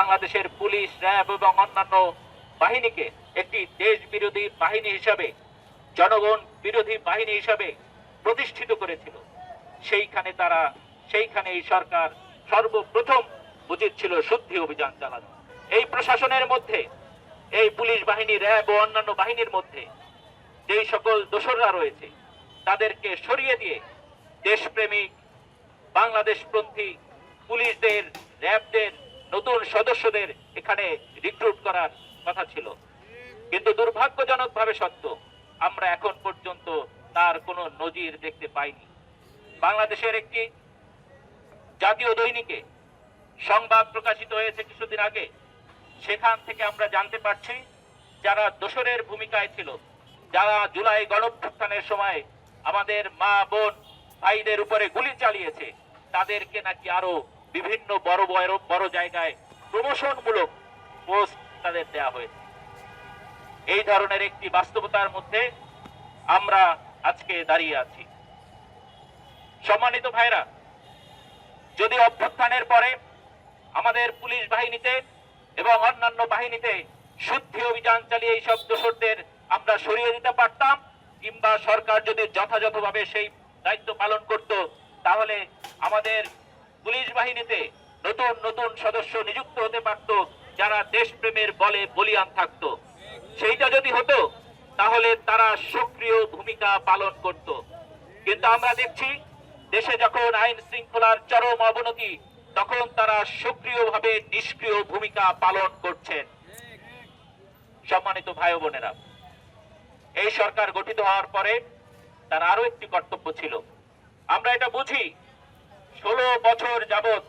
বাংলাদেশের police, RAB এবং অন্যান্য বাহিনীকে একটি দেশ বিরোধী বাহিনী হিসাবে, জনগণ বিরোধী বাহিনী হিসাবে প্রতিষ্ঠিত করেছিল। সেইখানে তারা সেইখানে এই সরকার সর্বপ্রথম উচিত ছিল শুদ্ধি অভিযান চালানো। এই প্রশাসনের মধ্যে, এই পুলিশ বাহিনী, র্যাব ও অন্যান্য বাহিনীর মধ্যে যেই সকল দোসররা রয়েছে, তাদেরকে সরিয়ে দিয়ে দেশপ্রেমিক, বাংলাদেশপন্থী পুলিশদের, র্যাবদের নতুন সদস্যদের এখানে রিক্রুট করার কথা ছিল। কিন্তু দুর্ভাগ্যজনকভাবে সত্য, আমরা এখন পর্যন্ত তার কোনো নজির দেখতে পাইনি। বাংলাদেশের একটি জাতীয় দৈনিকে সংবাদ প্রকাশিত হয়েছে কিছুদিন আগে। সেখান থেকে আমরা জানতে পারছি, যারা দোসরের ভূমিকায় ছিল, যারা জুলাই গণঅভ্যুত্থানের সময় আমাদের মা বোন ভাইদের উপরে গুলি চালিয়েছে, তাদেরকে নাকি আরও বিভিন্ন বড় বড় বড় জায়গায় প্রমোশনমূলক পোস্ট তাদের দেওয়া হয়েছে। এই ধরনের একটি বাস্তবতার মধ্যে আমরা আজকে দাঁড়িয়ে আছি। সম্মানিত ভাইরা যদি অভ্যুত্থানের পরে আমাদের পুলিশ বাহিনীতে এবং অন্যান্য বাহিনীতে শুদ্ধি অভিযান চালিয়ে এইসব দোষরদের আমরা সরিয়ে দিতে পারতাম, কিংবা সরকার যদি যথাযথভাবে সেই দায়িত্ব পালন করত, তাহলে আমাদের পুলিশ বাহিনীতে নতুন নতুন সদস্য নিযুক্ত হতে পারত, যারা দেশপ্রেমের বলে বলিয়ান থাকতো। সেইটা যদি হতো, তাহলে তারা সক্রিয় ভূমিকা পালন করত। কিন্তু আমরা দেখছি, দেশে যখন আইন শৃঙ্খলার চরম অবনতি, তখন তারা সক্রিয়ভাবে নিষ্ক্রিয় ভূমিকা পালন করছেন। সম্মানিত ভাই বোনেরা, এই সরকার গঠিত হওয়ার পরে তার আরও একটি কর্তব্য ছিল। আমরা এটা বুঝি ষোলো বছর যাবৎ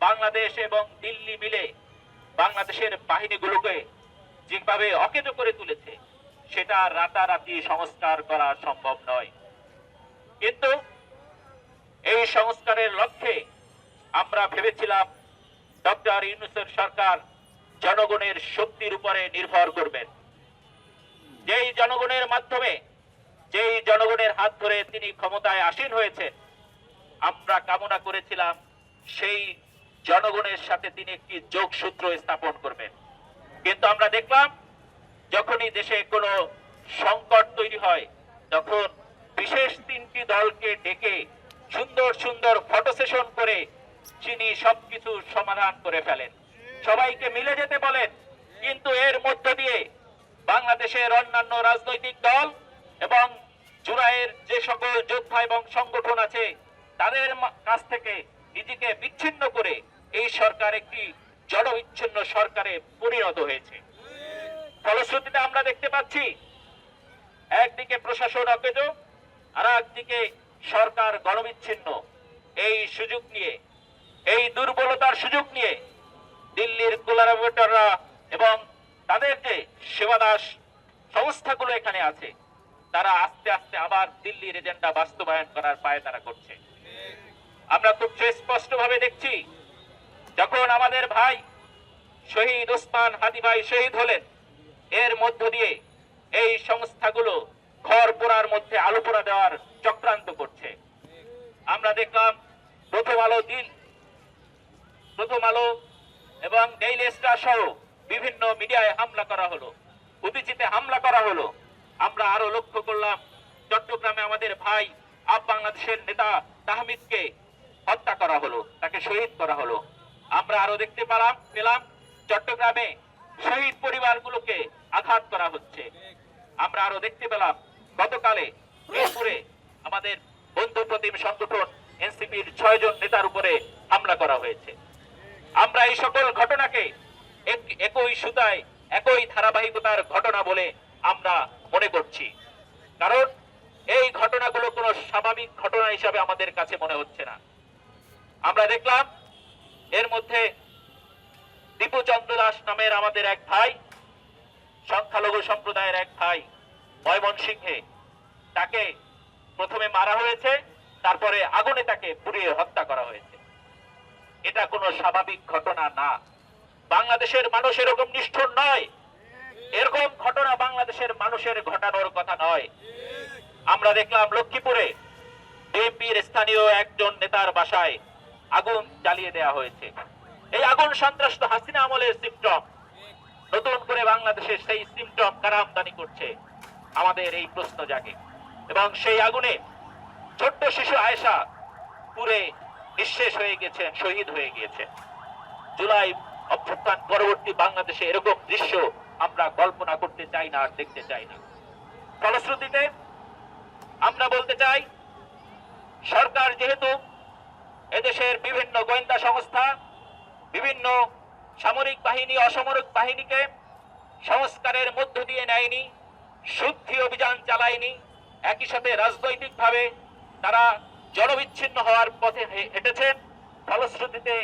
বাংলাদেশ এবং দিল্লি মিলে বাংলাদেশের বাহিনীগুলোকে যেভাবে অকেজ করে তুলেছে, সেটা রাতারাতি সংস্কার করা সম্ভব নয়। কিন্তু এই সংস্কারের লক্ষ্যে আমরা ভেবেছিলাম ডক্টর ইউনুসের সরকার জনগণের শক্তির উপরে নির্ভর করবেন। যেই জনগণের মাধ্যমে, যেই জনগণের হাত ধরে তিনি ক্ষমতায় আসীন হয়েছেন আমরা কামনা করেছিলাম, সেই জনগণের সাথে তিনি একটি যোগসূত্র স্থাপন করবেন। কিন্তু আমরা দেখলাম, যখনই দেশে কোনো সংকট তৈরি হয়, তখন বিশেষ তিনটি দলকে ডেকে সুন্দর সুন্দর ফটো সেশন করে তিনি সবকিছু সমাধান করে ফেলেন। সবাইকে মিলে যেতে বলেন, কিন্তু এর মধ্য দিয়ে বাংলাদেশের অন্যান্য রাজনৈতিক দল এবং জুলাইয়ের যে সকল যোদ্ধা এবং সংগঠন আছে তাদের কাছ থেকে নিজেকে বিচ্ছিন্ন করে এই সরকার একটি জনবিচ্ছিন্ন সরকারে পরিণত হয়েছে। ফলশ্রুতিতে আমরা দেখতে পাচ্ছি, একদিকে প্রশাসন অকেজ আর একদিকে সরকার গণবিচ্ছিন্ন। এই সুযোগ নিয়ে, এই দুর্বলতার সুযোগ নিয়ে দিল্লির কোলাবোরেটররা এবং তাদের যে সেবাদাস সংস্থাগুলো এখানে আছে, তারা আস্তে আস্তে আবার দিল্লির এজেন্ডা বাস্তবায়ন করার পায়ে তারা করছে। আমরা খুব স্পষ্ট ভাবে দেখছি, যখন আমাদের ভাই শহীদ ওসমান হাদি ভাই শহীদ হলেন, এর মধ্য দিয়ে এই সংস্থাগুলো ঘর পোড়ার মধ্যে আলো পোড়া দেওয়ার চক্রান্ত করছে। আমরা দেখলাম প্রথম আলো দিন, প্রথম আলো এবং ডেইলি স্টার সহ বিভিন্ন মিডিয়ায় হামলা করা হলো উদিচিতে হামলা করা হলো। আমরা আরও লক্ষ্য করলাম, চট্টগ্রামে আমাদের ভাই আপ বাংলাদেশের নেতা তাহমিদকে হত্যা করা হলো, তাকে শহীদ করা হলো। আমরা আরও দেখতে পেলাম পেলাম চট্টগ্রামে শহীদ পরিবারগুলোকে আঘাত করা হচ্ছে। আমরা আরও দেখতে পেলাম, গতকালে মিরপুরে আমাদের বন্ধু প্রতিম সংগঠন, এনসিপির ছয় জন নেতার উপরে হামলা করা হয়েছে। আমরা এই সকল ঘটনাকে এক- একই সুতায়, একই ধারাবাহিকতার ঘটনা বলে আমরা মনে করছি। কারণ এই ঘটনাগুলো কোনো স্বাভাবিক ঘটনা হিসাবে আমাদের কাছে মনে হচ্ছে না। আমরা দেখলাম এর মধ্যে দীপু চন্দ্র দাস নামের আমাদের এক ভাই, সংখ্যালঘু সম্প্রদায়ের এক ভাই, ময়মনসিংহে। তাকে প্রথমে মারা হয়েছে, তারপরে আগুনে তাকে পুড়িয়ে হত্যা করা হয়েছে। এটা কোনো স্বাভাবিক ঘটনা না। বাংলাদেশের মানুষ এরকম নিষ্ঠুর নয়। এরকম ঘটনা বাংলাদেশের মানুষের ঘটানোর কথা নয়। আমরা দেখলাম লক্ষ্মীপুরে, বিএনপির স্থানীয় একজন নেতার বাসায় আগুন জ্বালিয়ে দেওয়া হয়েছে। এই আগুন সন্ত্রাস তো হাসিনা আমলের সিমটম। নতুন করে বাংলাদেশে সেই সিমটম কারা আমদানি করছে, আমাদের এই প্রশ্ন জাগে। এবং সেই আগুনে ছোট্ট শিশু আয়েশা পুরে নিঃশেষ হয়ে গেছেন শহীদ হয়ে গিয়েছে। জুলাই অভ্যুত্থান পরবর্তী বাংলাদেশে এরকম দৃশ্য আমরা কল্পনা করতে চাই না আর দেখতে চাই না। ফলশ্রুতিতে আমরা বলতে চাই, সরকার যেহেতু এদেশের বিভিন্ন গোয়েন্দা সংস্থা, বিভিন্ন সামরিক বাহিনী, অসামরিক বাহিনীকে সংস্কারের মধ্য দিয়ে নেয়নি, শুদ্ধি অভিযান চালায়নি। একই সাথে রাজনৈতিকভাবে তারা জনবিচ্ছিন্ন হওয়ার পথে হেঁটেছেন ফলশ্রুতিতে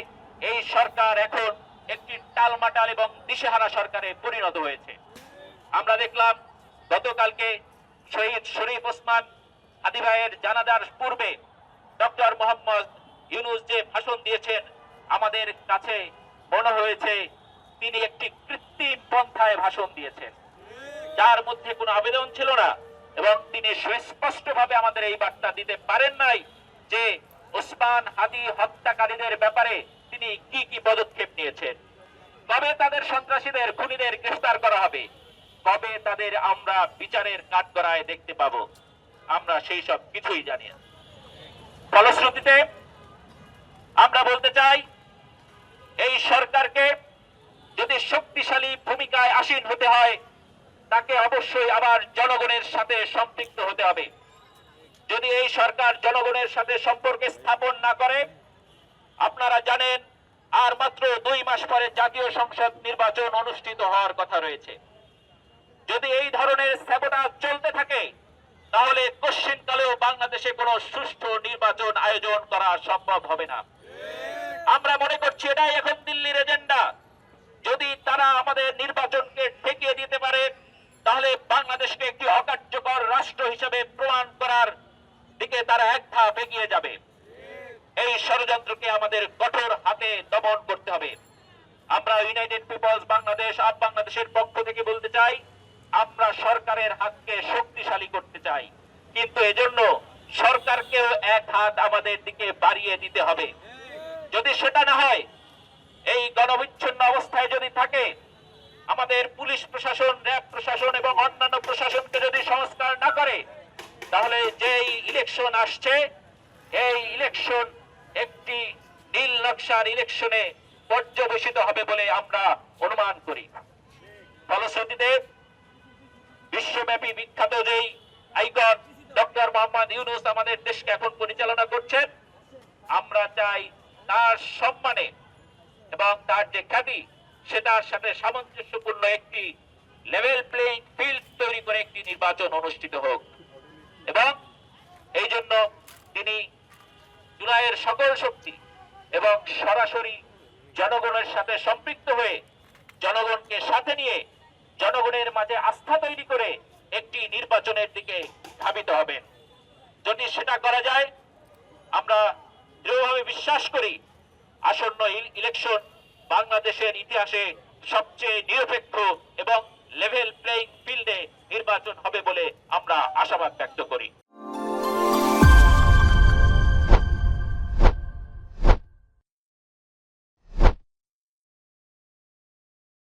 এই সরকার এখন একটি টালমাটাল এবং দিশেহারা সরকারে পরিণত হয়েছে। আমরা দেখলাম গতকালকে শহীদ শরীফ ওসমান হাদি ভাইয়ের জানাজার পূর্বে ডক্টর মোহাম্মদ ইউনুস যে ভাষণ দিয়েছেন, আমাদের কাছে মনে হয়েছে তিনি একটি কৃত্রিম পন্থায় ভাষণ দিয়েছেন। যার মধ্যে কোনো আবেদন ছিল না এবং তিনি সুস্পষ্টভাবে আমাদের এই বার্তা দিতে পারেন নাই যে ওসমান হাদি হত্যাকারীদের ব্যাপারে তিনি কি কি পদক্ষেপ নিয়েছেন। কবে তাদের সন্ত্রাসীদের খুনিদের গ্রেফতার করা হবে? কবে তাদের আমরা বিচারের কাঠগড়ায় দেখতে পাবো? আমরা সেই সব কিছুই জানি ফলশ্রুতিতে আমরা বলতে চাই, এই সরকারকে যদি শক্তিশালী ভূমিকায় আসীন হতে হয়, তাকে অবশ্যই আবার জনগণের সাথে সম্পৃক্ত হতে হবে। যদি এই সরকার জনগণের সাথে সম্পর্ক স্থাপন না করে, আপনারা জানেন, আর মাত্র দুই মাস পরে জাতীয় সংসদ নির্বাচন অনুষ্ঠিত হওয়ার কথা রয়েছে। যদি এই ধরনের স্যাবোটাজ চলতে থাকে, তাহলে কশ্চিনকালেও বাংলাদেশে কোনো সুষ্ঠু নির্বাচন আয়োজন করা সম্ভব হবে না। আমরা মনে করছি এটাই এখন দিল্লির এজেন্ডা। যদি তারা আমাদের নির্বাচনকে ঠেকিয়ে দিতে পারে, তাহলে বাংলাদেশকে একটি অকার্যকর রাষ্ট্র হিসেবে প্রমাণ করার দিকে তারা এক ধাপ এগিয়ে যাবে। এই ষড়যন্ত্রকে আমাদের কঠোর হাতে দমন করতে হবে। আমরা ইউনাইটেড পিপলস বাংলাদেশ আপ বাংলাদেশের পক্ষ থেকে বলতে চাই, আমরা সরকারের হাতকে শক্তিশালী করতে চাই। কিন্তু এজন্য সরকারকেও এক হাত আমাদের দিকে বাড়িয়ে দিতে হবে। যদি সেটা না হয়, এই গণবিচ্ছিন্ন অবস্থায় যদি থাকে, আমাদের পুলিশ প্রশাসন, র্যাব প্রশাসন এবং অন্যান্য প্রশাসনকে যদি সংস্কার না করে, তাহলে যেই ইলেকশন আসছে, এই ইলেকশন একটি নীল নকশার ইলেকশনে পর্যবেসিত হবে বলে আমরা অনুমান করি। ফলশ্রুতিতে বিশ্বব্যাপী বিখ্যাত যেই আইকন, ডক্টর মোহাম্মদ ইউনুস আমাদের দেশকে এখন পরিচালনা করছেন, আমরা চাই তার সম্মানে এবং তার যে খ্যাতি সেটার সাথে সামঞ্জস্যপূর্ণ একটি লেভেল প্লেইং ফিল্ড তৈরি করে একটি নির্বাচন অনুষ্ঠিত হোক। এবং এই জন্য তিনি জুলাইয়ের সকল শক্তি এবং সরাসরি জনগণের সাথে সম্পৃক্ত হয়ে জনগণকে সাথে নিয়ে জনগণের মাঝে আস্থা তৈরি করে একটি নির্বাচনের দিকে ধাবিত হবেন। যদি সেটা করা যায়, আমরা দৃঢ়ভাবে বিশ্বাস করি, আসন্ন ইল- ইলেকশন বাংলাদেশের ইতিহাসে সবচেয়ে নিরপেক্ষ এবং লেভেল প্লেইং ফিল্ডে নির্বাচন হবে বলে আমরা আশাবাদ ব্যক্ত করি।